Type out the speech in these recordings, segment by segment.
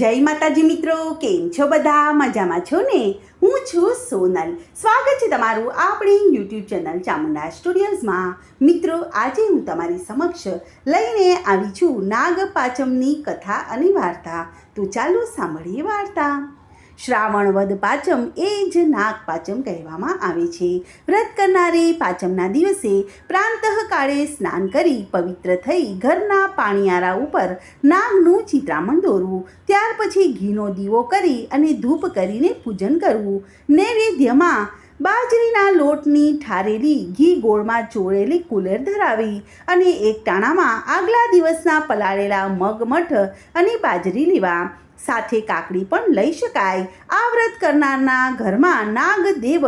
જય માતાજી મિત્રો, કેમ છો બધા? મજામાં છો ને? હું છું સોનલ. સ્વાગત છે તમારું આપણી યુટ્યુબ ચેનલ ચામુંડા સ્ટુડિયોઝમાં. મિત્રો, આજે હું તમારી સમક્ષ લઈને આવી છું નાગ પાંચમની કથા અને વાર્તા. તો ચાલો સાંભળીએ વાર્તા. શ્રાવણ વદ પાંચમ એ જ નાગ પાંચમ કહેવામાં આવે છે. વ્રત કરનારે પાંચમના દિવસે પ્રાંતઃકાળે સ્નાન કરી પવિત્ર થઈ ઘરના પાણીયારા ઉપર નાગનું ચિત્રામણ દોરવું. ત્યાર પછી ઘીનો દીવો કરી અને ધૂપ કરીને પૂજન કરવું. નૈવેદ્યમાં બાજરીના લોટની ઠારેલી ઘી ગોળમાં ચોળેલી કુલેર ધરાવી અને એક ટાણામાં આગલા દિવસના પલાળેલા મગ મઠ અને બાજરી લેવા. સાથે કાકડી પણ લઈ શકાય. આ વ્રત કરનારના ઘરમાં નાગદેવ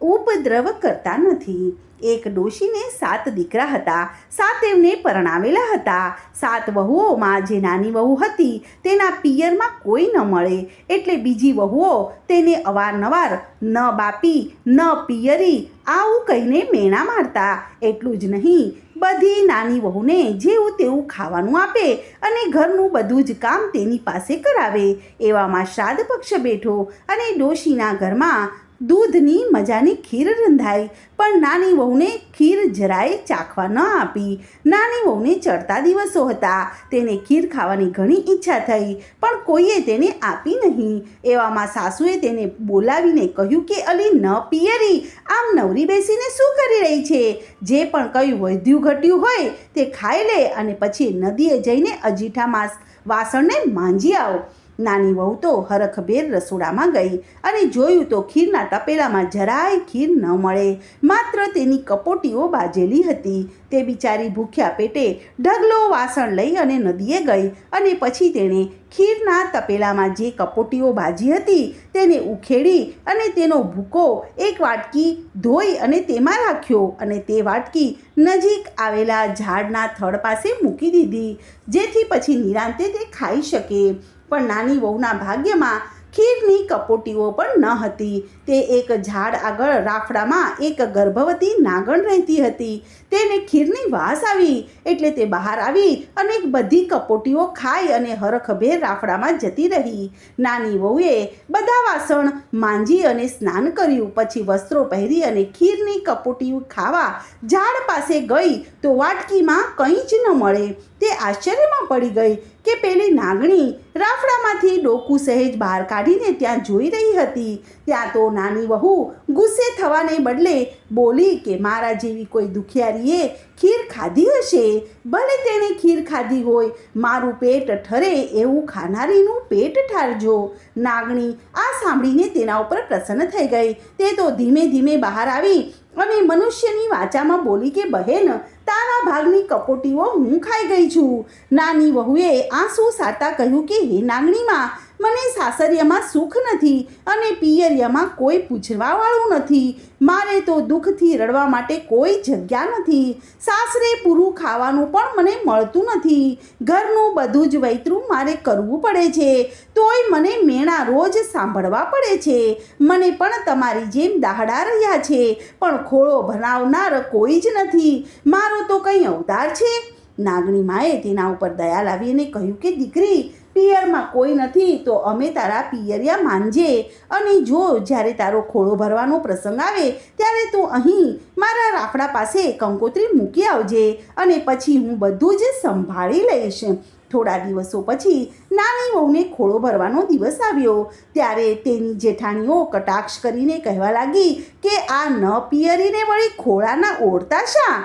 ઉપદ્રવ કરતા નથી. એક ડોશીને સાત દીકરા હતા. સાત એમને પરણાવેલા હતા. સાત વહુઓમાં જે નાની વહુ હતી, તેના પિયરમાં કોઈ ન મળે. એટલે બીજી વહુઓ તેને અવારનવાર ન બાપી, ન પિયરી આવું કહીને મેણા મારતા. એટલું જ નહીં બધી નાની વહુને જેવું તેવું ખાવાનું આપે અને ઘરનું બધું જ કામ તેની પાસે કરાવે. એવામાં શ્રાદ્ધ પક્ષ બેઠો અને ડોશીના ઘરમાં દૂધની મજાની ખીર રંધાઈ, પણ નાની વહુને ખીર જરાય ચાખવા ન આપી. નાની વહુને ચડતા દિવસો હતા. તેને ખીર ખાવાની ઘણી ઈચ્છા થઈ, પણ કોઈએ તેને આપી નહીં. એવામાં સાસુએ તેને બોલાવીને કહ્યું કે અલી ન પિયરી. આમ નવરી બેસીને શું કરી રહી છે? જે પણ કયું વધ્યું ઘટ્યું હોય તે ખાઈ લે અને પછી નદીએ જઈને અજીઠામાં વાસણને માંજી આવ. નાની વહુ તો હરખભેર રસોડામાં ગઈ અને જોયું તો ખીરના તપેલામાં જરાય ખીર ન મળે. માત્ર તેની કપોટીઓ બાજેલી હતી. તે બિચારી ભૂખ્યા પેટે ઢગલો વાસણ લઈ અને નદીએ ગઈ અને પછી તેણે ખીરના તપેલામાં જે કપોટીઓ બાજી હતી તેને ઉખેડી અને તેનો ભૂકો એક વાટકી ધોઈ અને તેમાં રાખ્યો અને તે વાટકી નજીક આવેલા ઝાડના થડ પાસે મૂકી દીધી, જેથી પછી નિરાંતે તે ખાઈ શકે. પણ નાની વહુના ભાગ્યમાં ખીરની કપોટીઓ પણ ન હતી. તે એક ઝાડ આગળ રાફડામાં એક ગર્ભવતી નાગણ રહેતી હતી. તેને ખીરની વાસ આવી એટલે તે બહાર આવી અને બધી કપોટીઓ ખાઈ અને હરખભેર રાફડામાં જતી રહી. નાની વહુએ બધા વાસણ માંજી અને સ્નાન કર્યું. પછી વસ્ત્રો પહેરી અને ખીરની કપોટીઓ ખાવા ઝાડ પાસે ગઈ તો વાટકીમાં કંઈ જ ન મળે. તે આશ્ચર્યમાં પડી ગઈ કે પેલી નાગણી રાફડામાંથી ડોકું સહેજ બહાર કાઢીને ત્યાં જોઈ રહી હતી. ત્યાં તો નાની વહુ ગુસ્સે થવાને બદલે બોલી કે મારા જેવી કોઈ દુખિયારીએ ખીર ખાધી હશે. ભલે તેણે ખીર ખાધી હોય, મારું પેટ ઠરે એવું ખાનારીનું પેટ ઠારજો. નાગણી આ સાંભળીને તેના ઉપર પ્રસન્ન થઈ ગઈ. તે તો ધીમે ધીમે બહાર આવી અને મનુષ્યની વાચામાં બોલી કે, બહેન તારા ભાગની કપોટીઓ હું ખાઈ ગઈ છું. નાની વહુએ આંસુ સાતા કહ્યું કે, હે નાગણીમાં મને સાસરિયામાં સુખ નથી અને પિયરિયામાં કોઈ પૂછવાવાળું નથી. મારે તો દુઃખથી રડવા માટે કોઈ જગ્યા નથી. સાસરે પૂરું ખાવાનું પણ મને મળતું નથી. ઘરનું બધું જ વૈતરું મારે કરવું પડે છે. તોય મને મેણા રોજ સાંભળવા પડે છે. મને પણ તમારી જેમ દાહડા રહ્યા છે. પણ ખોળો ભરાવનાર કોઈ જ નથી. મારો તો કંઈ અવતાર છે? નાગણી માએ તેના ઉપર દયા લાવીને કહ્યું કે, દીકરી પિયરમાં કોઈ નથી, તો અમે તારા પિયરિયા માનજે અને જો જ્યારે તારો ખોળો ભરવાનો પ્રસંગ આવે, ત્યારે તું અહીં મારા રાફડા પાસે કંકોત્રી મૂકી આવજે અને પછી હું બધું જ સંભાળી લઈશ. થોડા દિવસો પછી નાની વહુને ખોળો ભરવાનો દિવસ આવ્યો. ત્યારે તેની જેઠાણીઓ કટાક્ષ કરીને કહેવા લાગી કે આ ન પિયરીને વળી ખોળાના ઓળતા શા?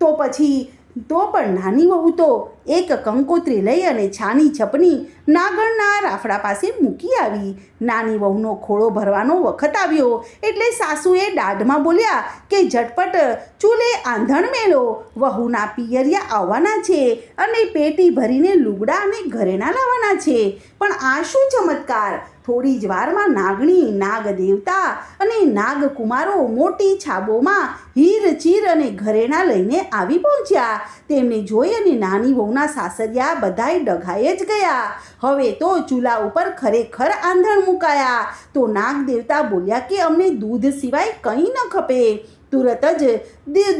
તો પછી, તો પણ નાની વહુ તો એક કંકોત્રી લઈ અને છાની છપની નાગણના રાફડા પાસે મૂકી આવી. નાની વહુનો ખોળો ભરવાનો વખત આવ્યો એટલે સાસુએ દાઢમાં બોલ્યા કે, ઝટપટ ચૂલે આંધણ મેલો વહુના પિયરિયા આવવાના છે અને પેટી ભરીને લુગડા અને ઘરેણા લાવવાના છે. પણ આ શું ચમત્કાર? થોડી જ વારમાં નાગણી નાગ દેવતા અને નાગકુમારો મોટી છાબોમાં હીર, ચીર અને ઘરેણા લઈને આવી પહોંચ્યા. તેમને જોઈ અને નાની વહુના સાસરિયા બધાય ડઘાએ જ ગયા. હવે તો ચૂલા ઉપર ખરેખર આંધણ મુકાયા. તો નાગ દેવતા બોલ્યા કે અમને દૂધ સિવાય કંઈ ન ખપે. તુરત જ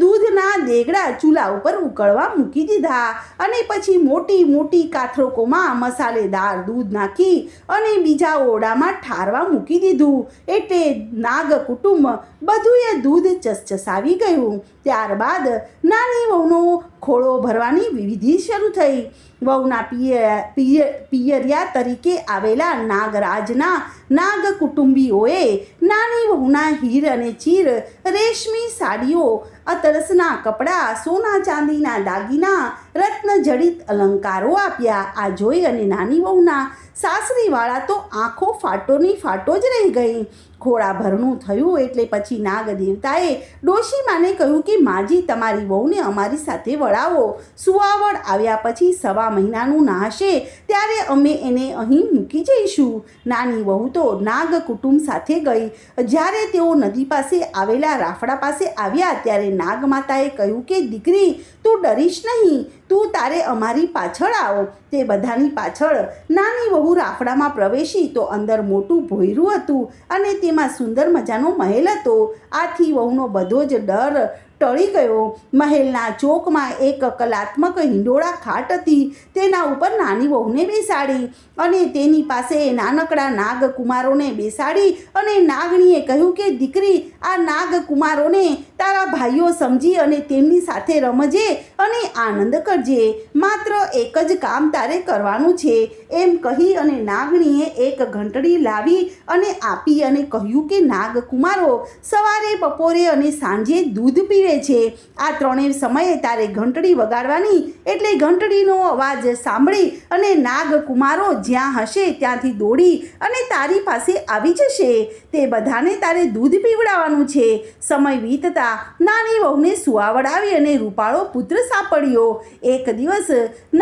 દૂધના દેગડા ચૂલા ઉપર ઉકળવા મૂકી દીધા અને પછી મોટી મોટી કાથરોકોમાં મસાલેદાર દૂધ નાખી અને બીજા ઓરડામાં ઠારવા મૂકી દીધું. એટલે નાગ કુટુંબ બધુંય દૂધ ચસચસાવી ગયું. ત્યારબાદ નાની વહુનો ખોળો ભરવાની વિધિ શરૂ થઈ. વહુના પિય પિય, પિયરિયા તરીકે આવેલા નાગરાજના નાગ કુટુંબીઓએ નાની વહુના હીર અને ચીર, રેશમી સાડીઓ અતરસના કપડાં, સોના ચાંદીના દાગીના, રત્ન જડિત અલંકારો આપ્યા. આ જોઈ અને નાની વહુના સાસરીવાળા તો આંખો ફાટોની ફાટો જ રહી ગઈ. ખોળા ભરણું થયું એટલે પછી નાગ દેવતાએ ડોશીમાને કહ્યું કે, માજી, તમારી વહુને અમારી સાથે વળાવો. સુવાવડ આવ્યા પછી સવા મહિનાનું નાહશે, ત્યારે અમે એને અહીં મૂકી જઈશું. નાની વહુ તો નાગ કુટુંબ સાથે ગઈ. જ્યારે તેઓ નદી પાસે આવેલા રાફડા પાસે આવ્યા, ત્યારે નાગ માતાએ કહ્યું કે, દીકરી, તું ડરીશ નહીં. તું તારે અમારી પાછળ આવો. તે બધાની પાછળ નાની વહુ રાફડામાં પ્રવેશી તો અંદર મોટું ભોયરું હતું અને તેમાં સુંદર મજાનો મહેલ હતો. આથી વહુનો બધો જ ડર ટળી ગયો. મહેલના ચોકમાં એક કલાત્મક હિંડોળા ખાટ હતી. તેના ઉપર નાની વહુને બેસાડી અને તેની પાસે નાનકડા નાગકુમારોને બેસાડી અને નાગણીએ કહ્યું કે, દીકરી, આ નાગકુમારોને તારા ભાઈઓ સમજી અને તેમની સાથે રમજે અને આનંદ કરજે. માત્ર એક જ કામ તારે કરવાનું છે. એમ કહી અને નાગણીએ એક ઘંટડી લાવી અને આપી અને કહ્યું કે, નાગકુમારો, સવારે, બપોરે અને સાંજે દૂધ પીવે છે. આ ત્રણેય સમયે તારે ઘંટડી વગાડવાની એટલે ઘંટડીનો અવાજ સાંભળી અને નાગકુમારો જ્યાં હશે ત્યાંથી દોડી અને તારી પાસે આવી જશે. તે બધાને તારે દૂધ પીવડાવવાનું છે. સમય વીતતા નાની વહુને સુવાવડ આવી અને રૂપાળો પુત્ર સાંપડ્યો. એક દિવસ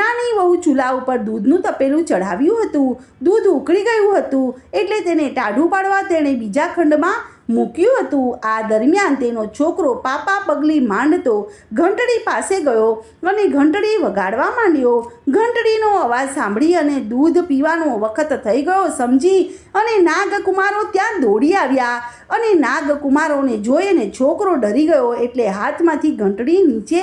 નાની વહુ ચૂલા ઉપર દૂધનું તપેલું ચઢાવ્યું હતું. દૂધ ઉકળી ગયું હતું એટલે તેને ટાઢું પાડવા તેણે બીજા ખંડમાં મૂક્યું હતું. આ દરમિયાન તેનો છોકરો પાપા પગલી માંડતો ઘંટડી પાસે ગયો અને ઘંટડી વગાડવા માંડ્યો. ઘંટડીનો અવાજ સાંભળી અને દૂધ પીવાનો વખત થઈ ગયો સમજી અને નાગકુમારો ત્યાં દોડી આવ્યા. અને નાગકુમારોને જોઈ અને છોકરો ડરી ગયો એટલે હાથમાંથી ઘંટડી નીચે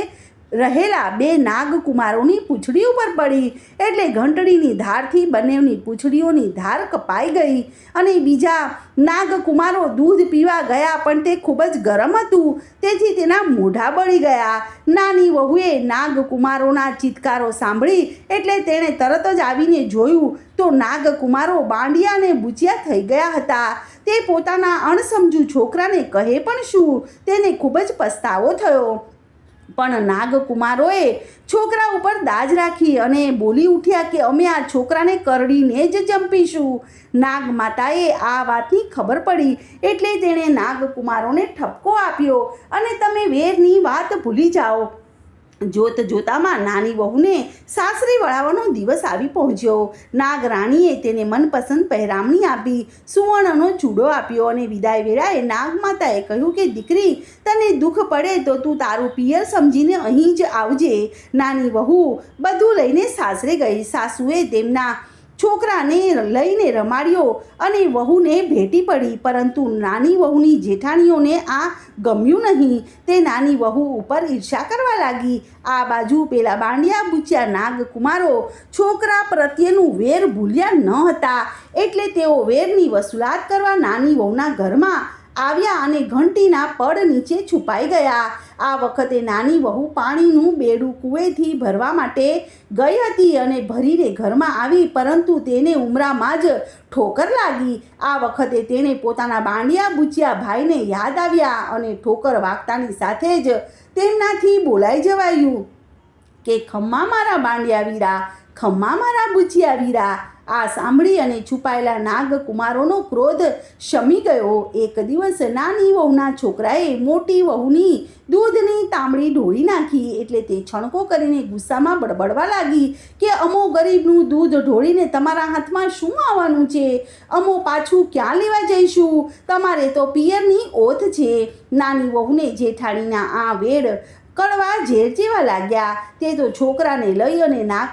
રહેલા બે નાગકુમારોની પૂંછડી ઉપર પડી. એટલે ઘંટડીની ધારથી બંનેની પૂંછડીઓની ધાર કપાઈ ગઈ અને બીજા નાગકુમારો દૂધ પીવા ગયા પણ તે ખૂબ જ ગરમ હતું. તેથી તેના મોઢા બળી ગયા. નાની વહુએ નાગકુમારોના ચિત્કારો સાંભળી એટલે તેણે તરત જ આવીને જોયું તો નાગકુમારો બાંડિયા અને બુચિયા થઈ ગયા હતા. તે પોતાના અણસમજુ છોકરાને કહે પણ શું? તેને ખૂબ જ પસ્તાવો થયો. પણ નાગકુમારોએ છોકરા ઉપર દાજ રાખી અને બોલી ઉઠ્યા કે અમે આ છોકરાને કરડીને જ જંપીશું. નાગ માતાએ આ વાતની ખબર પડી એટલે તેણે નાગકુમારોને ઠપકો આપ્યો અને તમે વેરની વાત ભૂલી જાઓ. જોત જોતામાં નાની વહુને સાસરી વળાવવાનો દિવસ આવી પહોંચ્યો. નાગરાણીએ તેને મનપસંદ પહેરામણી આપી, સુવર્ણનો ચૂડો આપ્યો અને વિદાય વેળાએ નાગમાતાએ કહ્યું કે, દીકરી, તને દુઃખ પડે તો તું તારું પિયર સમજીને અહીં જ આવજે. નાની વહુ બધું લઈને સાસરે ગઈ. સાસુએ તેમના છોકરાને લઈને રમાડ્યો અને વહુને ભેટી પડી, પરંતુ નાની વહુની જેઠાણીઓને આ ગમ્યું નહીં. તે નાની વહુ ઉપર ઈર્ષા કરવા લાગી. આ બાજુ પેલા બાંડિયા બુચ્યા નાગકુમારો છોકરા પ્રત્યેનું વેર ભૂલ્યા ન હતા. એટલે તેઓ વેરની વસૂલાત કરવા નાની વહુના ઘરમાં આવ્યા અને ઘંટીના પડ નીચે છુપાઈ ગયા. આ વખતે નાની વહુ પાણીનું બેડું કૂવેથી ભરવા માટે ગઈ હતી અને ભરીને ઘરમાં આવી, પરંતુ તેને ઉમરામાં જ ઠોકર લાગી. આ વખતે તેણે પોતાના બાંડિયા બુચિયા ભાઈને યાદ આવ્યા અને ઠોકર વાગતાની સાથે જ તેમનાથી બોલાઈ જવાયું કે, ખમ્મા મારા બાંડિયા વીરા ખમ્મા મારા વીરા આ સાંભળી અને છુપાયેલા નાગકુમારોનો ક્રોધ શમી ગયો. એક દિવસ નાની વહુના છોકરાએ મોટી વહુની દૂધની તાંબડી ઢોળી નાખી એટલે તે છણકો કરીને ગુસ્સામાં બડબડવા લાગી કે અમો ગરીબનું દૂધ ઢોળીને તમારા હાથમાં શું આવવાનું છે? અમો પાછું ક્યાં લેવા જઈશું? તમારે તો પિયરની ઓથ છે. નાની વહુને જેઠાણીના આ વેડ કડવા ઝેર જેવા લાગ્યા. તે તો છોકરાને લઈ અને નાગ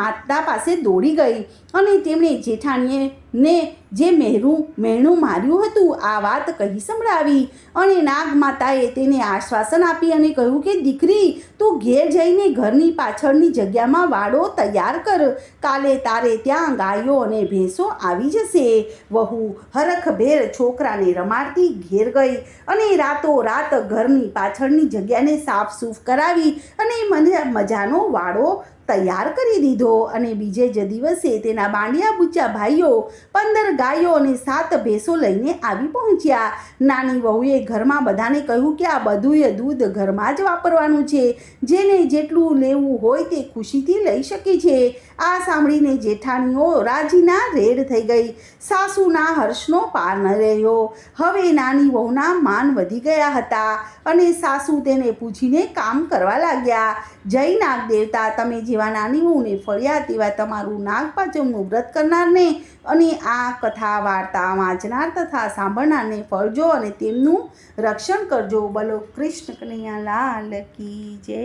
માતા પાસે દોડી ગઈ અને તેમણે જેઠાણીએ ને જે મહેરું, મહેણું માર્યું હતું, આ વાત કહી સંભળાવી અને નાગમાતાએ તેને આશ્વાસન આપી અને કહ્યું કે, દીકરી, તું ઘેર જઈને ઘરની પાછળની જગ્યામાં વાડો તૈયાર કર. કાલે તારે ત્યાં ગાયો અને ભેંસો આવી જશે. વહુ હરખભેર છોકરાને રમાડતી ઘેર ગઈ અને રાતો રાત ઘરની પાછળની જગ્યાને સાફસૂફ કરાવી અને મને મજાનો વાડો તૈયાર કરી દીધો અને બીજે જ દિવસે તેના બાંડિયા બુચ્ચા ભાઈઓ પંદર ગાયો અને સાત ભેંસો લઈને આવી પહોંચ્યા. નાની વહુએ ઘરમાં બધાને કહ્યું કે આ બધુંય દૂધ ઘરમાં જ વાપરવાનું છે. જેને જેટલું લેવું હોય તે ખુશીથી લઈ શકે છે. આ સાંભળીને જેઠાણીઓ રાજીના રેડ થઈ ગઈ. સાસુના હર્ષનો પાર ન રહ્યો. હવે નાની વહુના માન વધી ગયા હતા અને સાસુ તેને પૂછીને કામ કરવા લાગ્યા. જય નાગ દેવતા તમે જેવા નાની વહુને ફળિયા તેવા તમારું નાગપાંચમનું વ્રત કરનારને અને આ કથા વાર્તા વાંચનાર તથા સાંભળનારને ફળજો અને તેમનું રક્ષણ કરજો. બોલો કૃષ્ણ કનૈયા લાલ કી જય.